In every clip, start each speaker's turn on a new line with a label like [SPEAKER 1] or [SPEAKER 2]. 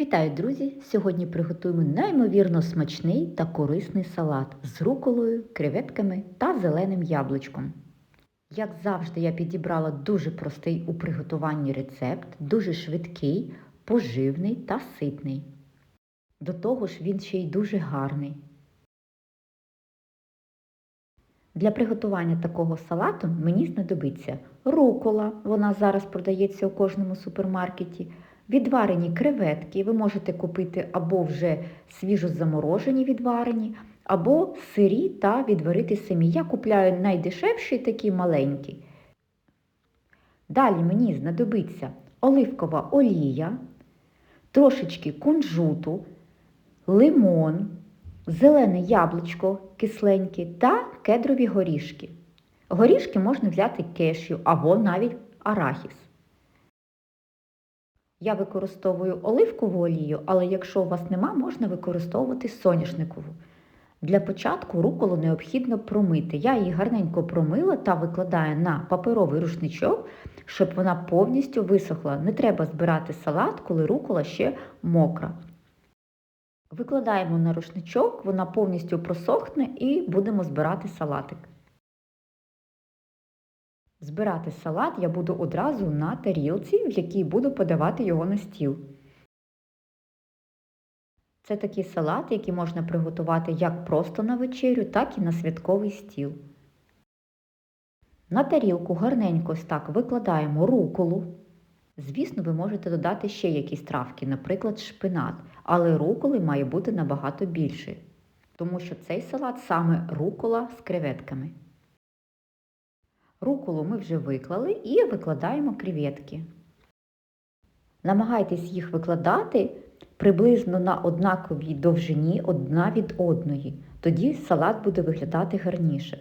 [SPEAKER 1] Вітаю, друзі! Сьогодні приготуємо неймовірно смачний та корисний салат з руколою, креветками та зеленим яблучком. Як завжди, я підібрала дуже простий у приготуванні рецепт, дуже швидкий, поживний та ситний. До того ж, він ще й дуже гарний. Для приготування такого салату мені знадобиться рукола, вона зараз продається у кожному супермаркеті, відварені креветки, ви можете купити або вже свіжо заморожені відварені, або сирі та відварити самі. Я купляю найдешевші такі маленькі. Далі мені знадобиться оливкова олія, трошечки кунжуту, лимон, зелене яблучко кисленьке та кедрові горішки. Горішки можна взяти кешю або навіть арахіс. Я використовую оливкову олію, але якщо у вас нема, можна використовувати соняшникову. Для початку руколу необхідно промити. Я її гарненько промила та викладаю на паперовий рушничок, щоб вона повністю висохла. Не треба збирати салат, коли рукола ще мокра. Викладаємо на рушничок, вона повністю просохне і будемо збирати салатик. Збирати салат я буду одразу на тарілці, в якій буду подавати його на стіл. Це такий салат, який можна приготувати як просто на вечерю, так і на святковий стіл. На тарілку гарненько ось так викладаємо руколу. Звісно, ви можете додати ще якісь травки, наприклад, шпинат, але руколи має бути набагато більше, тому що цей салат саме рукола з креветками. Руколу ми вже виклали і викладаємо креветки. Намагайтесь їх викладати приблизно на однаковій довжині одна від одної. Тоді салат буде виглядати гарніше.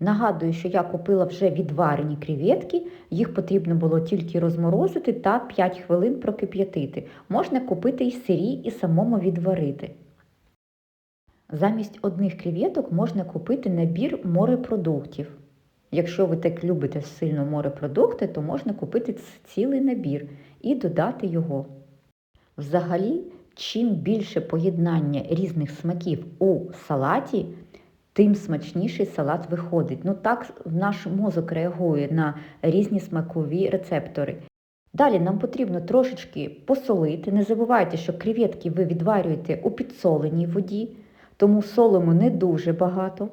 [SPEAKER 1] Нагадую, що я купила вже відварені креветки, їх потрібно було тільки розморозити та 5 хвилин прокип'ятити. Можна купити і сирі, і самому відварити. Замість одних креветок можна купити набір морепродуктів. Якщо ви так любите сильно морепродукти, то можна купити цілий набір і додати його. Взагалі, чим більше поєднання різних смаків у салаті, тим смачніший салат виходить. Ну так наш мозок реагує на різні смакові рецептори. Далі нам потрібно трошечки посолити. Не забувайте, що креветки ви відварюєте у підсоленій воді, тому солимо не дуже багато.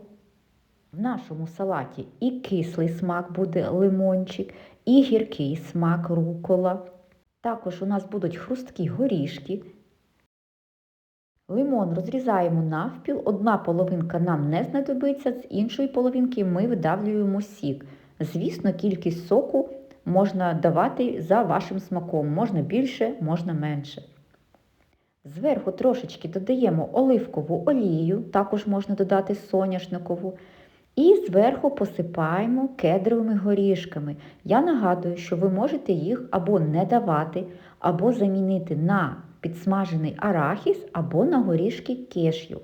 [SPEAKER 1] В нашому салаті і кислий смак буде лимончик, і гіркий смак рукола. Також у нас будуть хрусткі горішки. Лимон розрізаємо навпіл, одна половинка нам не знадобиться, з іншої половинки ми видавлюємо сік. Звісно, кількість соку можна давати за вашим смаком, можна більше, можна менше. Зверху трошечки додаємо оливкову олію, також можна додати соняшникову. І зверху посипаємо кедровими горішками. Я нагадую, що ви можете їх або не давати, або замінити на підсмажений арахіс, або на горішки кешю.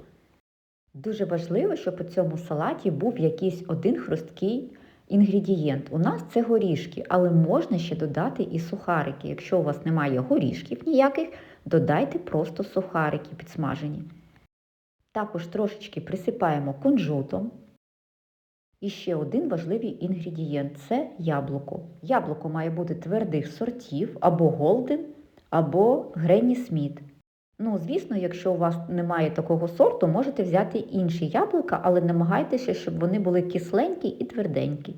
[SPEAKER 1] Дуже важливо, щоб у цьому салаті був якийсь один хрусткий інгредієнт. У нас це горішки, але можна ще додати і сухарики. Якщо у вас немає горішків ніяких, додайте просто сухарики підсмажені. Також трошечки присипаємо кунжутом. І ще один важливий інгредієнт це яблуко. Яблуко має бути твердих сортів або голден, або Гренні Сміт. Ну, звісно, якщо у вас немає такого сорту, можете взяти інші яблука, але намагайтеся, щоб вони були кисленькі і тверденькі.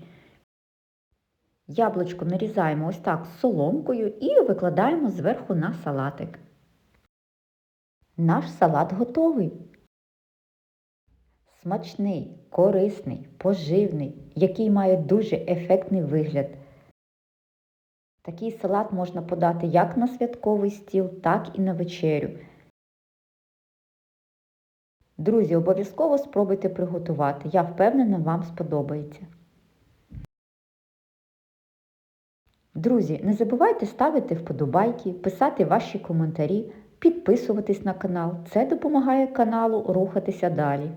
[SPEAKER 1] Яблучко нарізаємо ось так соломкою і викладаємо зверху на салатик. Наш салат готовий. Смачний, корисний, поживний, який має дуже ефектний вигляд. Такий салат можна подати як на святковий стіл, так і на вечерю. Друзі, обов'язково спробуйте приготувати. Я впевнена, вам сподобається. Друзі, не забувайте ставити вподобайки, писати ваші коментарі, підписуватись на канал. Це допомагає каналу рухатися далі.